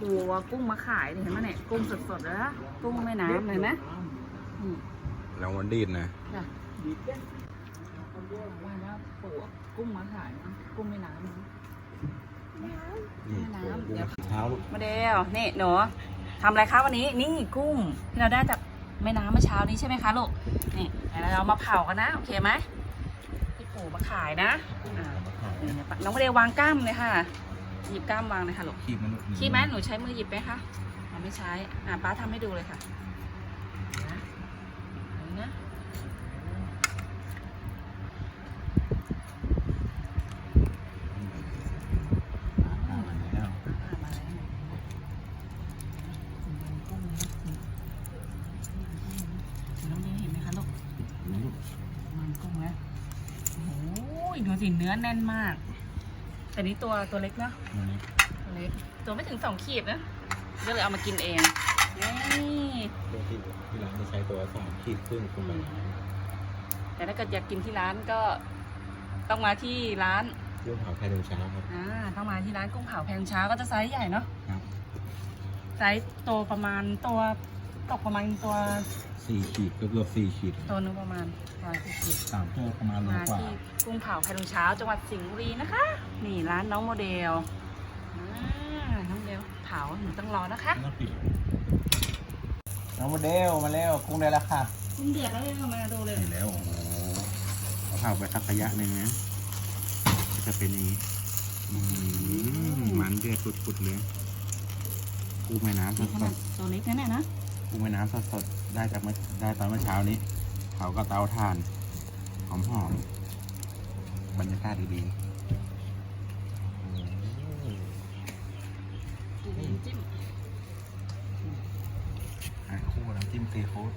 ปูเอากุ้งมาขายเห็นไหมเนี่ยกุ้งสดๆเลยนะกุ้งแม่น้ำเลยนะนี่แล้วมันดีดนะจ้ะว่าแล้วปูเอากุ้งมาขายนะกุ้งแม่น้ำนะ นี่แม่น้ำเดี๋ยวเท้าลูกมาเดลนี่หนูทำอะไรคะวันนี้นี่กุ้งที่เราได้จากแม่น้ำเมื่อเช้านี้ใช่ไหมคะลูกนี่เดี๋ยวเรามาเผากันนะโอเคไหมที่ปู่มาขายนะอ่านี่น้องมาเดลวางกล้ามเลยค่ะ หยิบกล้ามวางเลยค่ะลูกขี้มันขี้ไหมหนูใช้มือหยิบไหมคะอ่าไม่ใช้ อ่าป้าทำให้ดูเลยค่ะนะนี่นะอ่ามันแล้วอ่ามาเลยกุ้งนะน้องเดลเห็นไหมคะลูกนี่ลูกมันกุ้งนะโอ้ยดูสิเนื้อแน่นมาก แต่นี้ตัวตัวเล็กเนอะมันนี่ตัวเล็กตัวไม่ถึงสองขีดนะก็เลยเอามากินเองนี่ตัวที่ที่ร้านจะใช้ตัวสองขีดครึ่งขึ้นไปแต่ถ้าเกิดอยากกินที่ร้านก็ต้องมาที่ร้านเรื่องเผาไทยเดิมเช้าครับอ่าต้องมาที่ร้านกุ้งเผาแพงเช้าก็จะไซส์ใหญ่เนาะครับ ไซส์โตวประมาณตัว ตกประมาณตัวสี่ขีดเกือบเกือบสี่ขีดตัวหนึงประมาณประมาณสี่ขีดสามตัวประมาณโลมากว่าที่กุ้งเผาแพงเช้าจังหวัดสิงห์บุรีนะคะ นี่ร้านน้องโมเดลอ่าน้องโมเดลเผาหนูต้องรอนะคะน่าปิดน้องโมเดลมาแล้วกุ้งได้แล้วค่ะกุ้งเดือดแล้วเลยมาดูเลยเห็นแล้วโอ้โหเอาเผาไปสักระยะหนึ่งนะก็จะเป็นอย่างนี้อืมมันเดือดปุดๆเลยกุ้งแม่น้ำสนี่ขนาดดตัวเล็กนะเนี่ยนะๆ กุ้งแม่น้ำสดๆได้จากเมื่อได้ตอนเมื่อเช้านี้เขาก็เตาถ่านหอมๆบรรยากาศดีๆจิ้มอะคู่น้ำจิ้มซีฟู้ด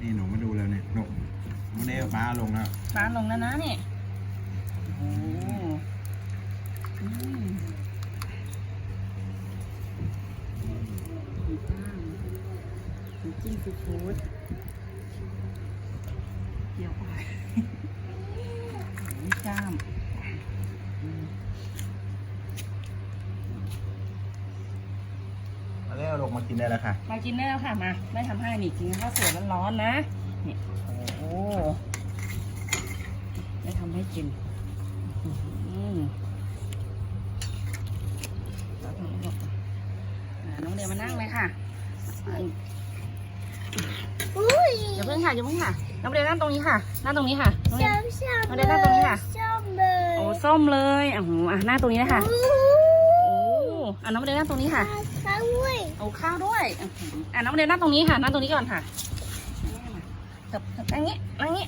นี่หนูมาดูแล้วเนี่ยหนูหนูเดลมาลงแล้วร้านลงแล้วนะเนี่ยโอ้อืมมีก้างน้ำ จิ้มซีฟู้ดเกี่ยวไปมีกล้ามอืมมาแล้วลงมากินได้แล้วค่ะ มากินได้แล้วค่ะมาแม่ทำให้นี่กินข้าวสวยร้อนๆนะนี่โอ้โหแม่ทำให้กินอื้อหือแล้วน้องบอกอ่าน้องเดียวมานั่งเลยค่ะอ่า อุ้ย อย่าเพิ่งค่ะอย่าเพิ่งค่ะน้องเดียวนั่งตรงนี้ค่ะ นั่งตรงนี้ค่ะน้องชเดียวอบชอบมาเดินหน้าตรงนี้ค่ะชอบเลยโอ้ส้มเลยอะหูอะนั่งตรงนี้นะคะโอ้โอ้อะน้องเดียวนั่งตรงนี้ค่ะ ข้าวด้วยเอาข้าวด้วยอื้อหืออะน้องเดนนั่งตรงนี้ค่ะ นั่งตรงนี้ก่อนค่ะเถิบเถิบนั่งนี้นั่งนี้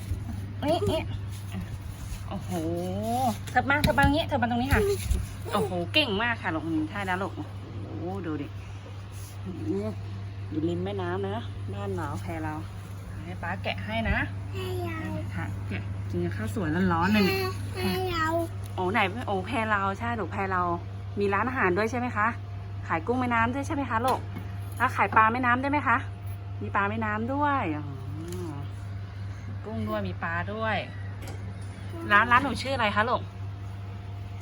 นั่งนี้นี่โอ้โหเถิบมาเถิบมาอย่างนี้เถิบมาตรงนี้ค่ะ โอ้โห เก่งมากค่ะลูกอืมท่านะลูก โอ้โห ดูดินี่อยู่ริมแม่น้ำนะ บ้านหนาวแพรเรา ให้ป้าแกะให้นะให้เราค่ะแกะกินกับข้าวสวยร้อนๆเลยเนี่ยให้เราโอ้ไหนโอ้แพรเราใช่หนูแพรเรา มีร้านอาหารด้วยใช่ไหมคะ ขายกุ้งแม่น้ำด้วยใช่ไหมคะลูกแล้วขายปลาแม่น้ำได้ไหมคะ มีปลาแม่น้ำด้วยอ๋อกุ้งด้วยมีปลาด้วย ร้านร้านหนูชื่ออะไรคะลูก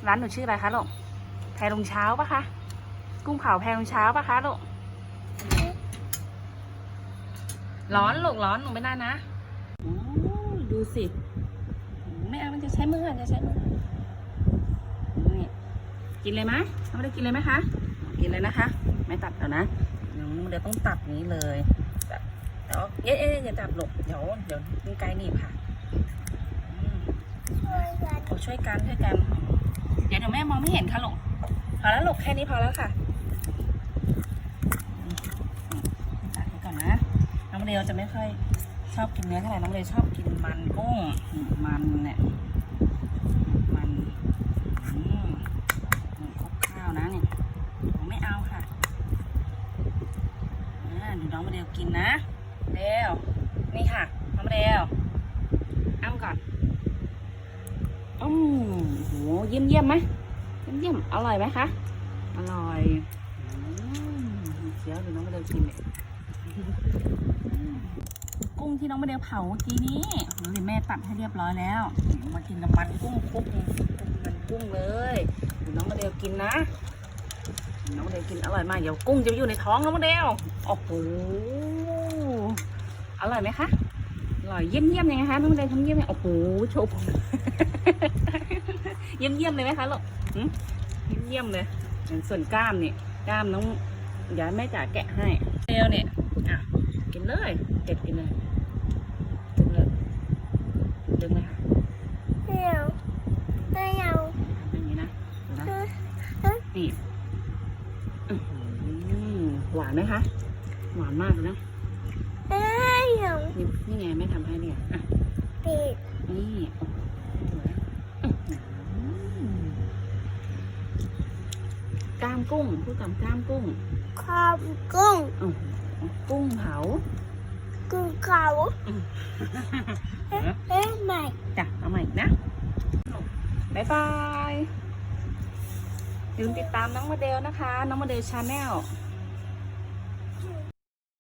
ร้านหนูชื่ออะไรคะลูกแพรลงเช้าปะคะ กุ้งเผาแพรลงเช้าปะคะลูก ร้อนลูกร้อนหนูไม่ได้นะโอ้ยดูสิไม่เอามันจะใช้มือจะใช้มือนี่กินเลยไหมเอาไม่ได้กินเลยไหมคะ กินเลยนะคะ ไม่ตัดแล้วนะเดี๋ยวเดี๋ยวต้องตัดนี้เลยแบบเดี๋ยวเอ๊ะเอ๊ะอย่าจับหลบเดี๋ยวเดี๋ยวมีไกลหนีบค่ะอืมช่วยกันโอ้ช่วยกันช่วยกัน เดี๋ยวเดี๋ยวแม่มองไม่เห็นค่ะลูกพอแล้วลูกแค่นี้พอแล้วค่ะอืมตัดไว้ก่อนนะ น้ องเรียวจะไม่ค่อยชอบกินเนื้อเท่าไหร่น้องเรียวชอบกินมันกุ้งมันเนี่ยมันอืมอืมคลุกข้าวนะเนี่ยผมไม่เอาค่ะดูน้องโมเดลกินนะเร็วนี่ค่ะ น้องโมเดลอ้ำก่อนอืมโหเยี่ยมเยี่ยมไหมเยี่ยมเยี่ยมอร่อยไหมคะอร่อยเดี๋ยวดูน้องโมเดลกินเนี่ย กุ้งที่น้องโมเดลเผาเมื่อกี้นี้เดี๋ยวแม่ตัดให้เรียบร้อยแล้ว มากินกับมันกุ้งคุกมันกุ้งเลยเดี๋ยวน้องโมเดลกินนะ น้องโมเดลกินอร่อยมากเดี๋ยวกุ้งจะอยู่ในท้องน้องโมเดลโอ้โหอร่อยไหมคะอร่อยเยี่ยมเยี่ยมยังไงคะน้องโมเดลทำเยี่ยมยังโอ้โหโชว์ผมเยี่ยมเยี่ยมเลยไหมคะลูกเยี่ยมเยี่ยมเลยส่วนกล้ามเนี่ยกล้ามน้องเดี๋ยวแม่จ๋าแกะให้เดลเนี่ย เลยเด็ดกินเลยกินเลยดึงเลยค่ะไม่เอาไม่เอาทำอย่างนี้นะดูนะเอ้ยนี่อื้อหือหวานไหมคะ หวานมากเลยนะไม่เอานี่นี่ไงแม่ทำให้เนี่ยอะปิดนี่โอ้โหอื้อหือกล้ามกุ้งพูดกับกล้ามกุ้งความกุ้งโอ้โหกุ้งเผา กุ้งเขาอืมเอ๊ะเอ๊ะใหม่จ้ะเอาใหม่อีกนะบายบายอย่าลืมติดตามน้องโมเดลนะคะ น้องโมเดลชาแนลไ